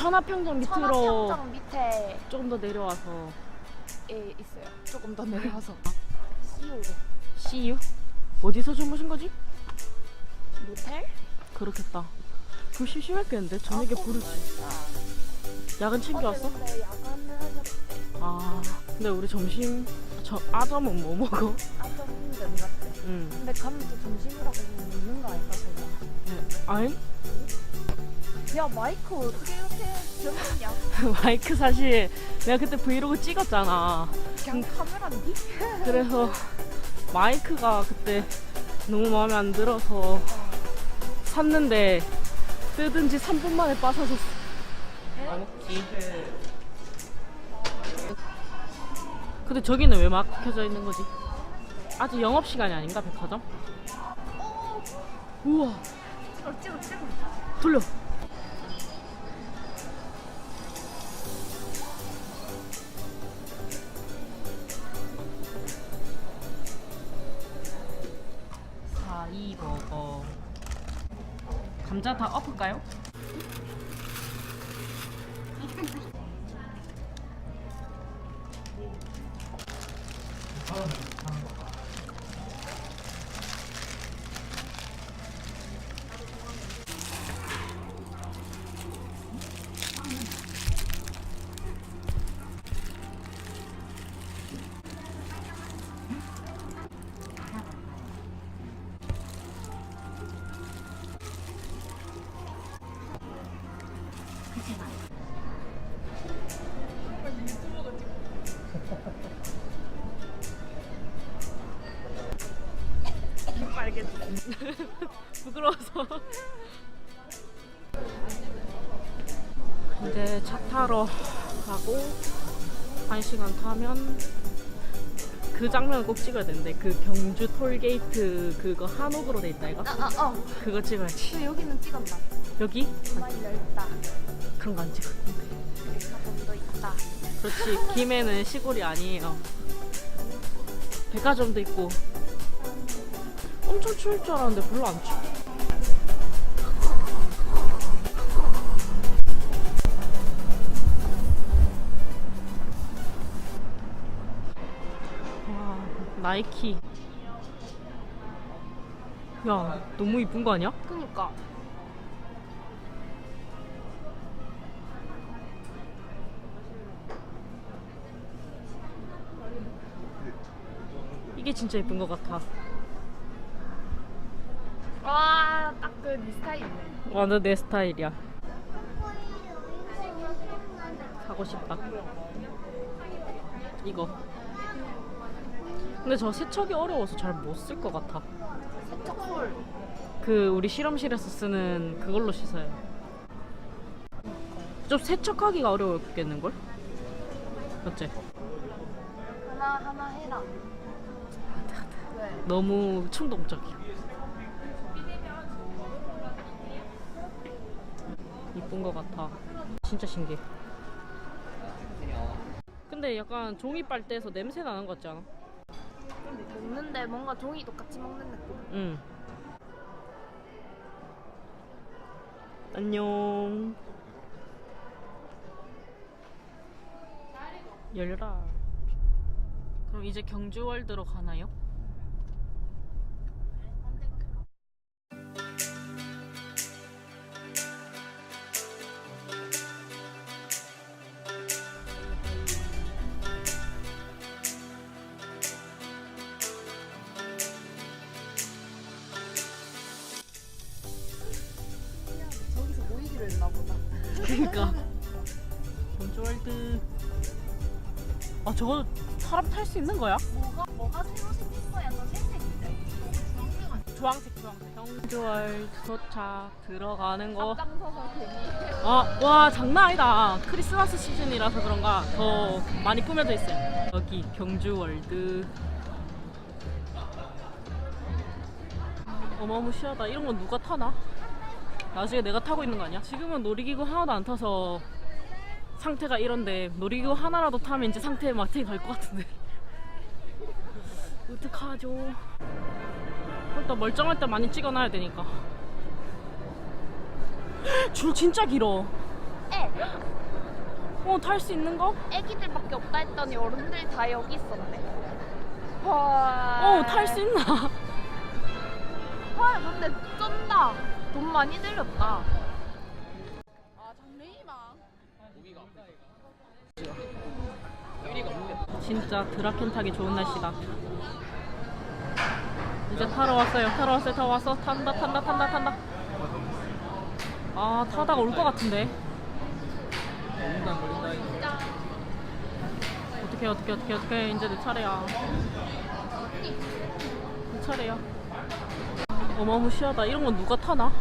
천하평정 밑으로 천하평정 밑에 조금 더 내려와서 에 있어요. 조금 더 내려와서 CU로 CU? 어디서 주무신 거지? 모텔? 그렇겠다. 그럼 심심했겠는데 저녁에 부르지. 야근 챙겨왔어? 어제 근데 야간을 하셨대. 아 근데 우리 점심 저 아점은 뭐 먹어? 아좀 면 같대. 응. 근데 가면 또 점심이라고 먹는 거 아닐까 제가? 네. 아니 야 마이크 어떻게 이렇게 들었냐? 마이크 사실 내가 그때 브이로그 찍었잖아. 그냥 카메라인데? 그래서 마이크가 그때 너무 마음에 안 들어서 샀는데 뜯은 지 3분 만에 빠사졌어. 안 먹지. 근데 저기는 왜 막혀져 있는 거지? 아직 영업 시간이 아닌가 백화점? 우와 찍어 찍어 찍어. 돌려. 감자 다 엎을까요? 빨개지. 부끄러워서. 이제 차 타러 가고 한 시간 타면 그 장면 꼭 찍어야 되는데 그 경주 톨게이트 그거 한옥으로 돼 있다 이거 아 아 어. 그거 찍어야지 여기는 찍었나? 여기 정말 넓다. 그런 거 안 찍었는데 백화점도 있다. 그렇지 김해는 시골이 아니에요 백화점도 있고 엄청 추울 줄 알았는데 별로 안 추워 와 나이키 야 너무 이쁜 거 아니야? 그니까. 이게 진짜 예쁜 것 같아 와 딱 그 네 스타일이네. 완전 내 스타일이야. 사고 싶다. 이거. 근데 저 세척이 어려워서 잘 못 쓸 것 같아. 세척솔. 그 우리 실험실에서 쓰는 그걸로 씻어요. 좀 세척하기가 어려웠겠는 걸? 어째? 하나 하나 해라. 왜? 너무 충동적이야. 이쁜 것 같아. 진짜 신기해. 근데 약간 종이 빨대에서 냄새 나는 것 같지 않아? 먹는데 뭔가 종이 똑같이 먹는 느낌. 응. 안녕. 열려라. 그럼 이제 경주월드로 가나요? 그니까. 경주월드. 아 저거 사람 탈 수 있는 거야? 뭐가 뭐가 새로 생긴 거야? 너 생색인데. 주황색 주황색. 경주월드 도착 들어가는 거. 앞장서서 괜히. 아, 와 장난 아니다. 크리스마스 시즌이라서 그런가 더 많이 꾸며져 있어요. 여기 경주 월드. 어마무시하다. 이런 건 누가 타나? 나중에 내가 타고 있는 거 아니야? 지금은 놀이기구 하나도 안 타서 상태가 이런데 놀이기구 하나라도 타면 이제 상태 마트에 갈 것 같은데. 어떡하죠? 일단 멀쩡할 때 많이 찍어놔야 되니까. 줄 진짜 길어. 에 탔는데 어탈 수 있는 거? 애기들밖에 없다 했더니 어른들 다 여기 있었네. 와. 어탈 수 있나? 헐 근데 쩐다. 돈 많이 장래희망. 진짜 드라켄 타기 좋은 날씨다. 이제 타러 왔어요. 타러 왔어요. 타러 왔어. 탄다 탄다 탄다 탄다. 아 타다가 올 것 같은데. 어떻게 어떻게 어떻게 어떻게 이제 내 차례야. 내 차례야. 어마무시하다. 이런 건 누가 타나?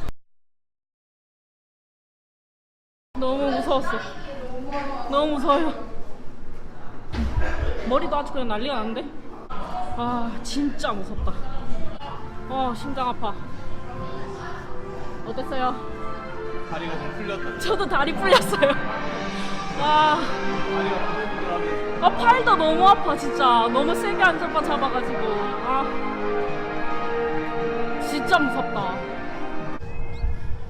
너무 무서웠어. 너무 무서워요. 머리도 아주 그냥 난리가 나는데? 아 진짜 무섭다 아 심장 아파 어땠어요? 다리가 좀 풀렸다. 저도 다리 풀렸어요 아, 아 팔도 너무 아파 진짜 너무 세게 안전바 잡아가지고 아 진짜 무섭다.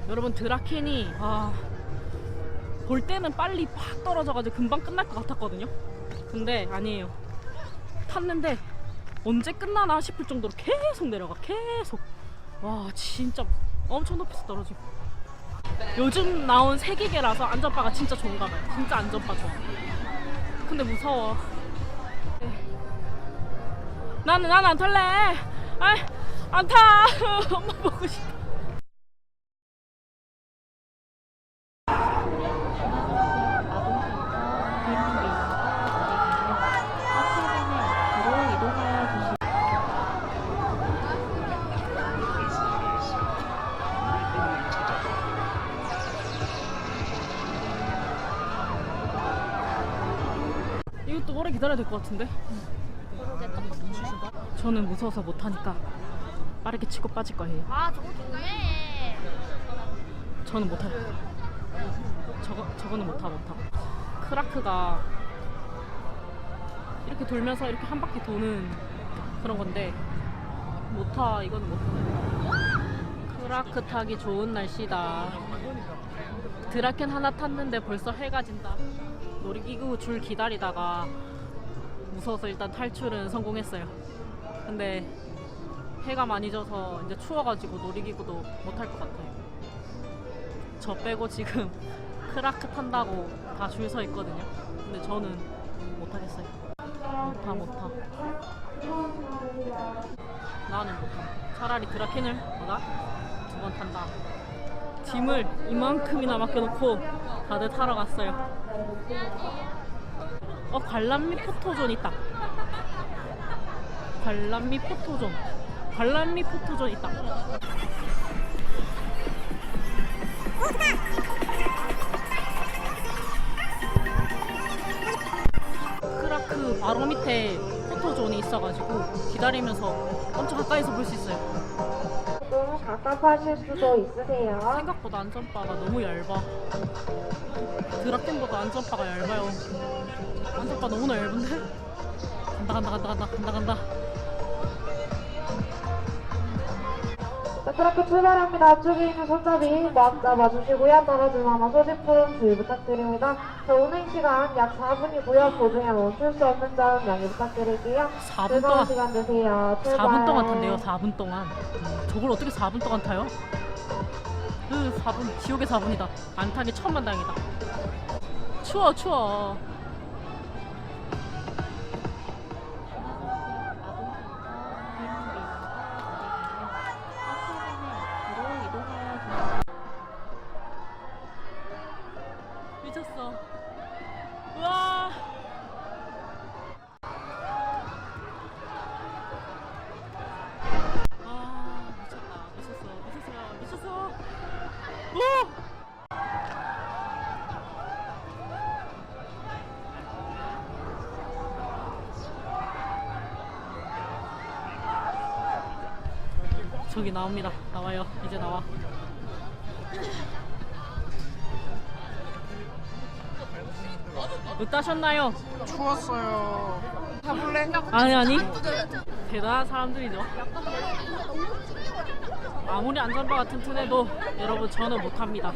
여러분 드라켄이 아, 볼 때는 빨리 팍 떨어져가지고 금방 끝날 것 같았거든요? 근데 아니에요. 탔는데 언제 끝나나 싶을 정도로 계속 내려가 계속. 와 진짜 엄청 높이서 떨어지고 요즘 나온 세기계라서 안전바가 진짜 좋은가 봐요. 진짜 안전바 좋아. 근데 무서워. 네. 나는 나는 안 탈래. 아 안타! 엄마 보고 싶어. 이것도 오래 기다려야 될 것 같은데? 저는 무서워서 못 타니까 빠르게 치고 빠질 거예요 아 저거 좋네. 저는 못 타요. 저거 저거는 못 타, 못 타. 크라크가 이렇게 돌면서 이렇게 한 바퀴 도는 그런 건데 못 타. 이건 못 타. 크라크 타기 좋은 날씨다. 드라켄 하나 탔는데 벌써 해가 진다. 놀이기구 줄 기다리다가 무서워서 일단 탈출은 성공했어요. 근데 해가 많이 져서 이제 추워가지고 놀이기구도 못탈것 같아요. 저 빼고 지금 크라크 탄다고 다 줄 서 있거든요. 근데 저는 못 하겠어요. 못 타, 못 타. 나는 못 타. 차라리 드라켄을 뭐다? 두 번 탄다. 짐을 이만큼이나 맡겨놓고 다들 타러 갔어요. 어, 관람미 포토존 있다. 관람미 포토존. 관람미 포토존 있다. 크라크 바로 밑에 포토존이 있어가지고 기다리면서 엄청 가까이서 볼 수 있어요. 너무 답답하실 수도 있으세요. 생각보다 안전바가 너무 얇아. 드라켄보다 안전바가 얇아요. 안전바 너무나 얇은데? 간다 간다 간다 간다 간다 간다. 자, 그렇게 출발합니다. 앞쪽에 있는 손잡이 막 잡아주시고요. 떨어질 만한 소지품 주의 부탁드립니다. 자, 운행 시간 약 4분이고요. 도중에 멈출 수 없는 점 양해 부탁드릴게요. 4분 즐거운 동안 시간 되세요. 출발. 4분 동안 탄대요. 4분 동안. 음, 저걸 어떻게 4분 동안 타요? 으 4분 지옥의 4분이다. 안 타기 천만 다행이다. 추워 추워. 저기 나옵니다 나와요 이제 나와 못 따셨나요? 추웠어요. 타볼래? 아니 아니 대단한 사람들이죠 아무리 안전바가 튼튼해도 여러분 저는 못합니다.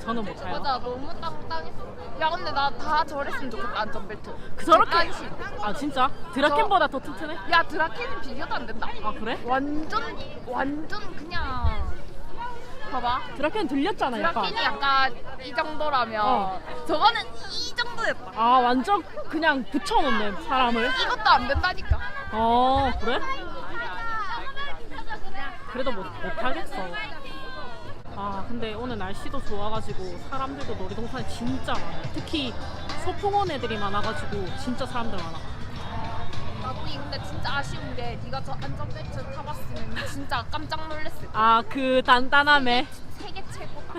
저는 못해요. 맞아 너무 땅땅했어. 야 근데 나 다 저랬으면 좋겠다 안전벨트. 그 저렇게 객관식. 아 진짜 드라켄보다 더 튼튼해? 야 드라켄은 비교도 안 된다. 아 그래? 완전 완전 그냥 봐봐. 드라켄 들렸잖아 약간. 드라켄이 약간 이 정도라면 어. 저거는 이 정도였다. 아 완전 그냥 붙여놓네 사람을. 이것도 안 된다니까. 어 그래? 그래도 못 못하겠어. 아 근데 오늘 날씨도 좋아가지고 사람들도 놀이동산에 진짜 많아. 특히 소풍원 애들이 많아가지고 진짜 사람들 많아. 아 우리 근데 진짜 아쉬운 게 네가 저 안전벨트 타봤으면 진짜 깜짝 놀랐을 거야. 아 그 단단함에 세계 최고다.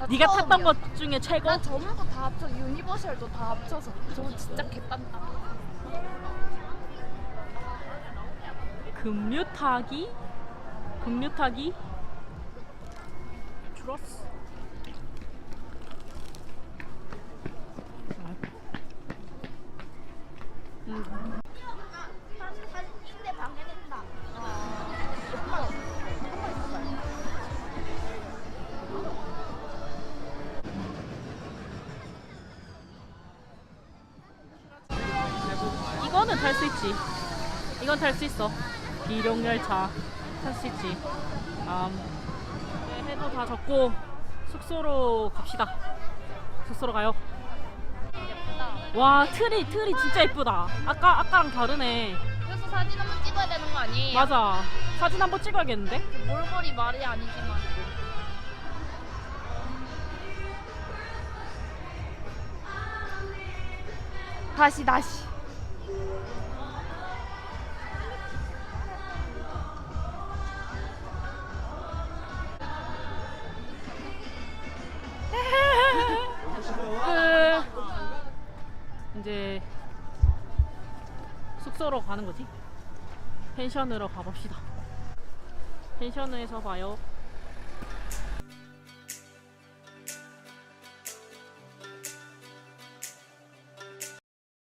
나 네가 탔던 처음이야. 것 중에 최고? 난 전부 다 합쳐 유니버셜도 다 합쳐서 저거 진짜 개딴다. 금류 타기? 금류 타기? 줄었어. 이거는 탈 수 있지. 이건 탈 수 있어. 기룡 열차 있지. 음, 네, 해도 다 졌고 숙소로 갑시다. 숙소로 가요. 와 틀이 틀이 진짜 예쁘다. 아까 아까랑 다르네. 그래서 사진 한번 찍어야 되는 거 아니에요? 맞아. 사진 한번 찍어야겠는데? 몰골이 말이 아니지만. 다시 다시. 숙소로 가는 거지? 펜션으로 가봅시다. 펜션에서 봐요.